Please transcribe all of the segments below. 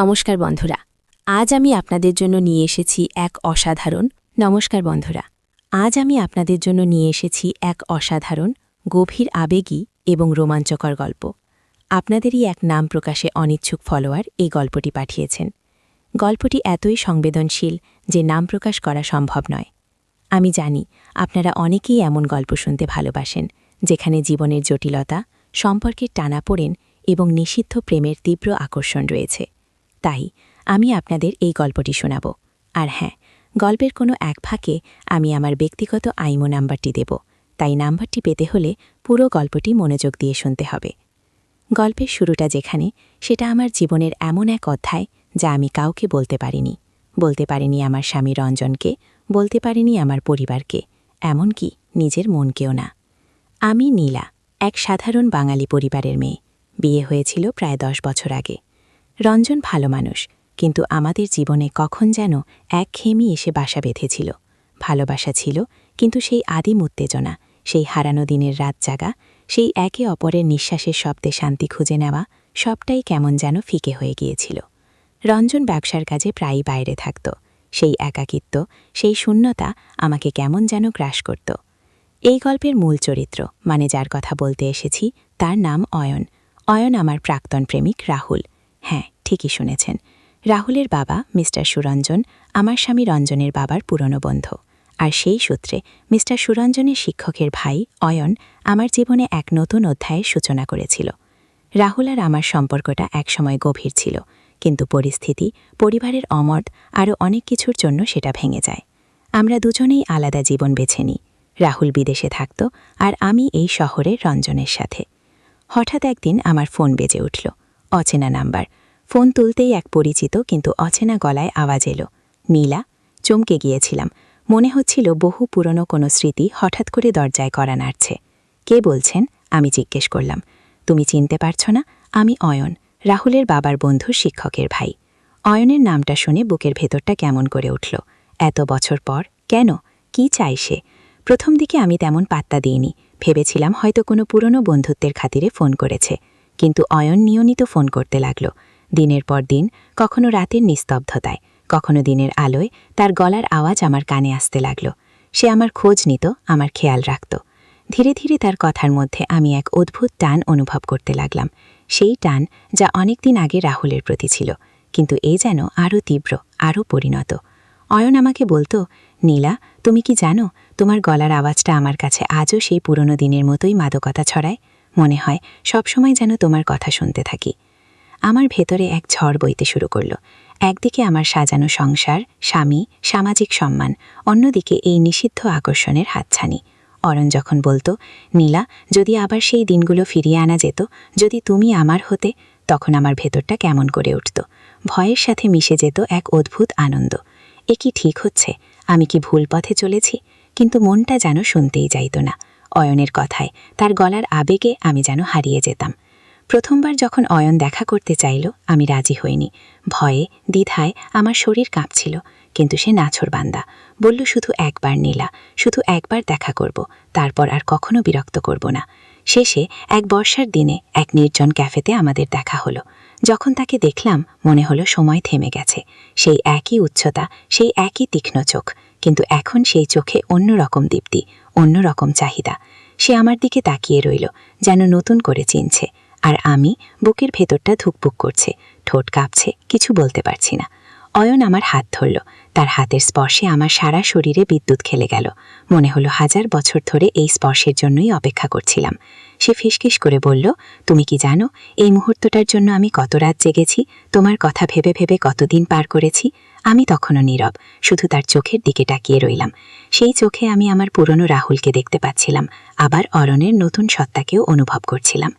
নমস্কার বন্ধুরা, আজ আমি আপনাদের জন্য নিয়ে এসেছি এক অসাধারণ, নমস্কার বন্ধুরা, আজ আমি আপনাদের জন্য নিয়ে এসেছি এক অসাধারণ, গভীর আবেগী এবং রোমাঞ্চকর গল্প। আপনাদেরই এক নাম প্রকাশে অনিচ্ছুক ফলোয়ার এই গল্পটি পাঠিয়েছেন। গল্পটি এতই সংবেদনশীল যে নাম প্রকাশ করা সম্ভব নয়। আমি জানি আপনারা অনেকেই এমন গল্প শুনতে ভালোবাসেন, যেখানে জীবনের জটিলতা, সম্পর্কের টানাপোড়েন এবং নিষিদ্ধ প্রেমের তীব্র আকর্ষণ রয়েছে। তাই আমি আপনাদের এই গল্পটি শোনাব। আর হ্যাঁ গল্পের কোনো এক ফাঁকে আমি আমার ব্যক্তিগত আইমো নাম্বারটি দেব। তাই নাম্বারটি পেতে হলে পুরো গল্পটি মনোযোগ দিয়ে শুনতে হবে। গল্পের শুরুটা যেখানে, সেটা আমার জীবনের এমন এক অধ্যায় যা আমি কাউকে বলতে পারিনি। বলতে পারিনি আমার স্বামী রঞ্জনকে, বলতে পারিনি আমার পরিবারকে, এমনকি নিজের মনকেও না। আমি নীলা, এক সাধারণ বাঙালি পরিবারের মেয়ে। বিয়ে হয়েছিল প্রায় দশ বছর আগে। রঞ্জন ভালো মানুষ, কিন্তু আমাদের জীবনে কখন যেন এক খেমি এসে বাসা বেঁধেছিল। ভালোবাসা ছিল, কিন্তু সেই আদিম উত্তেজনা, সেই হারানো দিনের রাত জাগা, সেই একে অপরের নিঃশ্বাসের শব্দে শান্তি খুঁজে নেওয়া, সবটাই কেমন যেন ফিকে হয়ে গিয়েছিল। রঞ্জন ব্যবসার কাজে প্রায়ই বাইরে থাকত। সেই একাকিত্ব, সেই শূন্যতা আমাকে কেমন যেন গ্রাস করত। এই গল্পের মূল চরিত্র মানে যার কথা বলতে এসেছি, তার নাম অয়ন। অয়ন আমার প্রাক্তন প্রেমিক রাহুল। হ্যাঁ ঠিকই শুনেছেন। রাহুলের বাবা মিস্টার সুরঞ্জন আমার স্বামী রঞ্জনের বাবার পুরনো বন্ধু। আর সেই সূত্রে মিস্টার সুরঞ্জনের শিক্ষকের ভাই অয়ন আমার জীবনে এক নতুন অধ্যায়ের সূচনা করেছিল। রাহুল আর আমার সম্পর্কটা একসময় গভীর ছিল, কিন্তু পরিস্থিতি, পরিবারের অমর্দ আরও অনেক কিছুর জন্য সেটা ভেঙে যায়। আমরা দুজনেই আলাদা জীবন বেছে নিই। রাহুল বিদেশে থাকত আর আমি এই শহরে রঞ্জনের সাথে। হঠাৎ একদিন আমার ফোন বেজে উঠল। অচেনা নাম্বার। ফোন তুলতেই এক পরিচিত কিন্তু অচেনা গলায় আওয়াজ এলো। নীলা, চমকে গিয়েছিলাম। মনে হচ্ছিল বহু পুরনো কোনো স্মৃতি হঠাৎ করে দরজায় করা নাড়ছে। কে বলছেন? আমি জিজ্ঞেস করলাম। তুমি চিনতে পারছ না? আমি অয়ন, রাহুলের বাবার বন্ধু শিক্ষকের ভাই। অয়নের নামটা শুনে বুকের ভেতরটা কেমন করে উঠল। এত বছর পর? কেন? কি চাই সে? প্রথম দিকে আমি তেমন পাত্তা দিইনি। ভেবেছিলাম হয়তো কোনো পুরনো বন্ধুত্বের খাতিরে ফোন করেছে। কিন্তু অয়ন নিয়মিত ফোন করতে লাগল। দিনের পর দিন কখনো রাতের নিস্তব্ধতায়, কখনো দিনের আলোয় তার গলার আওয়াজ আমার কানে আসতে লাগল। সে আমার খোঁজ নিত, আমার খেয়াল রাখত। ধীরে ধীরে তার কথার মধ্যে আমি এক অদ্ভুত টান অনুভব করতে লাগলাম। সেই টান যা অনেকদিন আগে রাহুলের প্রতি ছিল, কিন্তু এ যেন আরও তীব্র, আরও পরিণত। অয়ন আমাকে বলতো, নীলা, তুমি কি জানো, তোমার গলার আওয়াজটা আমার কাছে আজও সেই পুরনো দিনের মতোই মাদকতা ছড়ায়? মনে হয়, সবসময় যেন তোমার কথা শুনতে থাকি। আমার ভেতরে এক ঝড় বইতে শুরু করল। একদিকে আমার সাজানো সংসার, স্বামী, সামাজিক সম্মান, অন্যদিকে এই নিষিদ্ধ আকর্ষণের হাতছানি। অরণ যখন বলতো, নীলা, যদি আবার সেই দিনগুলো ফিরিয়ে আনা যেত, যদি তুমি আমার হতে, তখন আমার ভেতরটা কেমন করে উঠত। ভয়ের সাথে মিশে যেত এক অদ্ভুত আনন্দ। এ কি ঠিক হচ্ছে? আমি কি ভুল পথে চলেছি? কিন্তু মনটা যেন শুনতেই যাইত না। অয়নের কথায়। তার গলার আবেগে আমি যেন হারিয়ে যেতাম। প্রথমবার যখন অয়ন দেখা করতে চাইল, আমি রাজি হইনি। ভয়ে, দ্বিধায় আমার শরীর কাঁপছিল, কিন্তু সে নাছর বান্দা। বলল, শুধু একবার নীলা, শুধু একবার দেখা করব, তারপর আর কখনো বিরক্ত করব না। শেষে এক বর্ষার দিনে এক নির্জন ক্যাফেতে আমাদের দেখা হলো। যখন তাকে দেখলাম, মনে হলো সময় থেমে গেছে। সেই একই উচ্চতা সেই একই তীক্ষ্ণ চোখ, কিন্তু এখন সেই চোখে অন্য রকম দীপ্তি অন্য রকম চাহিদা। সে আমার দিকে তাকিয়ে রইল, যেন নতুন করে চিনছে। আর আমি বুকের ভেতরটা ধুকপুক করছে, ঠোঁট কাঁপছে, কিছু বলতে পারছি না। অয়ন আমার হাত ধরল। তার হাতের স্পর্শে আমার সারা শরীরে বিদ্যুৎ খেলে গেল। মনে হলো হাজার বছর ধরে এই স্পর্শের জন্যই অপেক্ষা করছিলাম। সে ফিসকিস করে বলল, তুমি কি জানো, এই মুহূর্তটার জন্য আমি কত রাত জেগেছি? তোমার কথা ভেবে ভেবে কতদিন পার করেছি? আমি তখনও নীরব, শুধু তার চোখের দিকে তাকিয়ে রইলাম। সেই চোখে আমি আমার পুরনো রাহুলকে দেখতে পাচ্ছিলাম। আবার অরণের নতুন সত্তাকেও অনুভব করছিলাম।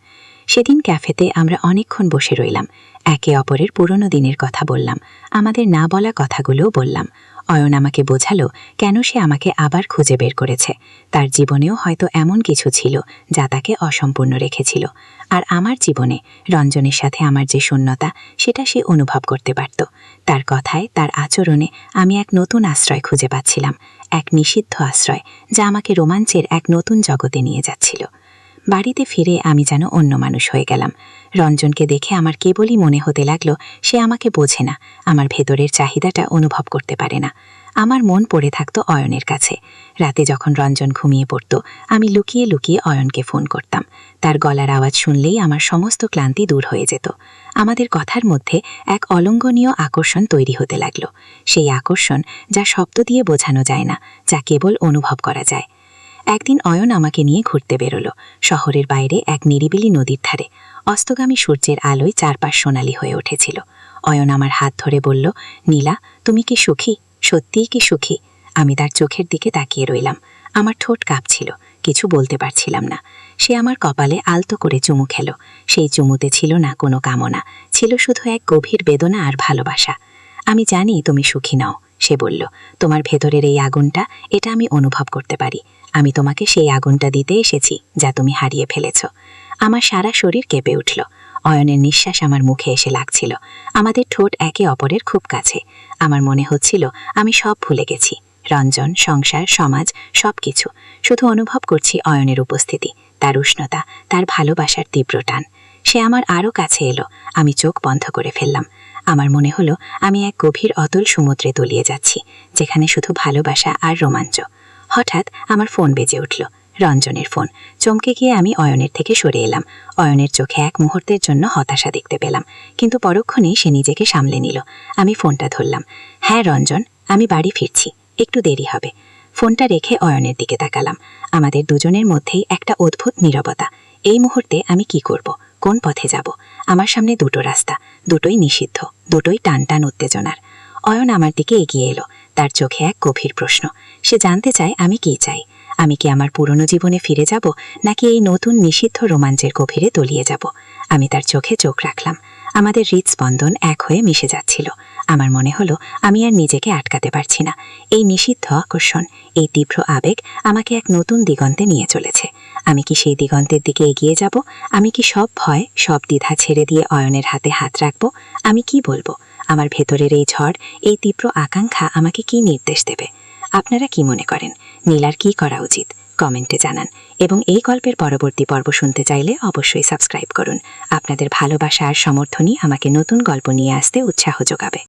সেদিন ক্যাফেতে আমরা অনেকক্ষণ বসে রইলাম। একে অপরের পুরনো দিনের কথা বললাম। আমাদের না বলা কথাগুলোও বললাম। অয়ন আমাকে বোঝালো কেন সে আমাকে আবার খুঁজে বের করেছে। তার জীবনেও হয়তো এমন কিছু ছিল যা তাকে অসম্পূর্ণ রেখেছিল। আর আমার জীবনে, রঞ্জনের সাথে আমার যে শূন্যতা, সেটা সে অনুভব করতে পারত। তার কথায়, তার আচরণে আমি এক নতুন আশ্রয় খুঁজে পাচ্ছিলাম। এক নিষিদ্ধ আশ্রয় যা আমাকে রোমাঞ্চের এক নতুন জগতে নিয়ে যাচ্ছিল। বাড়িতে ফিরে আমি যেন অন্য মানুষ হয়ে গেলাম। রঞ্জনকে দেখে আমার কেবলই মনে হতে লাগল, সে আমাকে বোঝে না, আমার ভেতরের চাহিদাটা অনুভব করতে পারে না। আমার মন পড়ে থাকতো অয়নের কাছে। রাতে যখন রঞ্জন ঘুমিয়ে পড়ত, আমি লুকিয়ে লুকিয়ে অয়নকে ফোন করতাম। তার গলার আওয়াজ শুনলেই আমার সমস্ত ক্লান্তি দূর হয়ে যেত। আমাদের কথার মধ্যে এক অলঙ্ঘনীয় আকর্ষণ তৈরি হতে লাগল। সেই আকর্ষণ যা শব্দ দিয়ে বোঝানো যায় না, যা কেবল অনুভব করা যায়। একদিন অয়ন আমাকে নিয়ে ঘুরতে বেরোলো। শহরের বাইরে এক নিরিবিলি নদীর ধারে। অস্তগামী সূর্যের আলোয় চারপাশ সোনালি হয়ে উঠেছিল। অয়ন আমার হাত ধরে বলল, নীলা, তুমি কি সুখী? সত্যিই কি সুখী? আমি তার চোখের দিকে তাকিয়ে রইলাম। আমার ঠোঁট কাঁপছিল, কিছু বলতে পারছিলাম না। সে আমার কপালে আলতো করে চুমু খেলো। সেই চুমুতে ছিল না কোনো কামনা, ছিল শুধু এক গভীর বেদনা আর ভালোবাসা। আমি জানি তুমি সুখী নও সে বলল, তোমার ভেতরের এই আগুনটা, এটা আমি অনুভব করতে পারি। আমি তোমাকে সেই আগুনটা দিতে এসেছি, যা তুমি হারিয়ে ফেলেছ। আমার সারা শরীর কেঁপে উঠল। অয়নের নিঃশ্বাস আমার মুখে এসে লাগছিল। আমাদের ঠোঁট একে অপরের খুব কাছে। আমার মনে হচ্ছিল, আমি সব ভুলে গেছি। রঞ্জন, সংসার, সমাজ সব কিছু শুধু অনুভব করছি অয়নের উপস্থিতি, তার উষ্ণতা, তার ভালোবাসার তীব্র টান। সে আমার আরও কাছে এলো। আমি চোখ বন্ধ করে ফেললাম। আমার মনে হলো আমি এক গভীর অতল সমুদ্রে তলিয়ে যাচ্ছি, যেখানে শুধু ভালোবাসা আর রোমাঞ্চ। হঠাৎ আমার ফোন বেজে উঠল, রঞ্জনের ফোন। চমকে গিয়ে আমি অয়নের থেকে সরে এলাম। অয়নের চোখে এক মুহূর্তের জন্য হতাশা দেখতে পেলাম, কিন্তু পরক্ষণেই সে নিজেকে সামলে নিল। আমি ফোনটা ধরলাম হ্যাঁ রঞ্জন, আমি বাড়ি ফিরছি, একটু দেরি হবে। ফোনটা রেখে অয়নের দিকে তাকালাম। আমাদের দুজনের মধ্যেই একটা অদ্ভুত নীরবতা। এই মুহূর্তে আমি কি করব? কোন পথে যাব? আমার সামনে দুটো রাস্তা, দুটোই নিষিদ্ধ, দুটোই টান টান উত্তেজনার। অয়ন আমার দিকে এগিয়ে এলো, তার চোখে এক গভীর প্রশ্ন। সে জানতে চায় আমি কি চাই? আমি কি আমার পুরনো জীবনে ফিরে যাব, নাকি এই নতুন নিষিদ্ধ রোমাঞ্চের গভীরে তলিয়ে যাব? আমি তার চোখে চোখ রাখলাম। আমাদের হৃদস্পন্দন এক হয়ে মিশে যাচ্ছিল। আমার মনে হলো, আমি আর নিজেকে আটকাতে পারছি না। এই নিষিদ্ধ আকর্ষণ, এই তীব্র আবেগ আমাকে এক নতুন দিগন্তে নিয়ে চলেছে। আমি কি সেই দিগন্তের দিকে এগিয়ে যাব? আমি কি সব ভয়, সব দ্বিধা ছেড়ে দিয়ে অয়নের হাতে হাত রাখব? আমি কি বলব? আমার ভেতরের এই ঝড়, এই তীব্র আকাঙ্ক্ষা আমাকে কি নির্দেশ দেবে? আপনারা কি মনে করেন? নীলার কি করা উচিত? কমেন্টে জানান। এবং এই গল্পের পরবর্তী পর্ব শুনতে চাইলে অবশ্যই সাবস্ক্রাইব করুন। আপনাদের ভালোবাসা আর সমর্থনই আমাকে নতুন গল্প নিয়ে আসতে উৎসাহ যোগাবে।